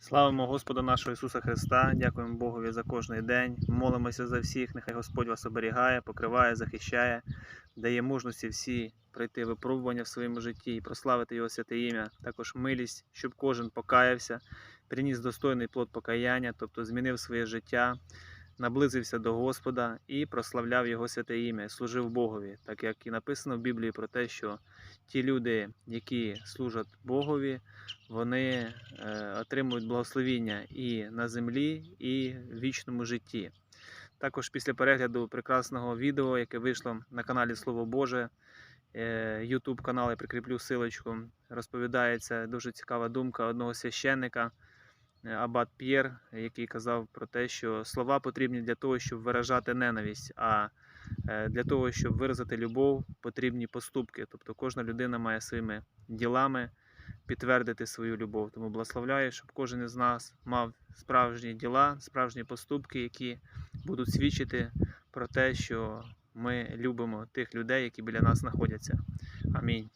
Славимо Господа нашого Ісуса Христа, дякуємо Богові за кожний день. Молимося за всіх. Нехай Господь вас оберігає, покриває, захищає, дає мужності всі пройти випробування в своєму житті і прославити Його святе ім'я. Також милість, щоб кожен покаявся, приніс достойний плод покаяння, тобто змінив своє життя, наблизився до Господа і прославляв Його святе ім'я, служив Богові, так як і написано в Біблії про те, що ті люди, які служать Богові, вони е, отримують благословіння і на землі, і в вічному житті. Також після перегляду прекрасного відео, яке вийшло на каналі Слово Боже, е, YouTube канал, я прикріплю силочку, розповідається дуже цікава думка одного священника, е, Абат П'єр, який казав про те, що слова потрібні для того, щоб виражати ненависть, а е, для того, щоб виразити любов, потрібні поступки. Тобто кожна людина має своїми ділами підтвердити свою любов. Тому благословляю, щоб кожен із нас мав справжні діла, справжні поступки, які будуть свідчити про те, що ми любимо тих людей, які біля нас знаходяться. Амінь.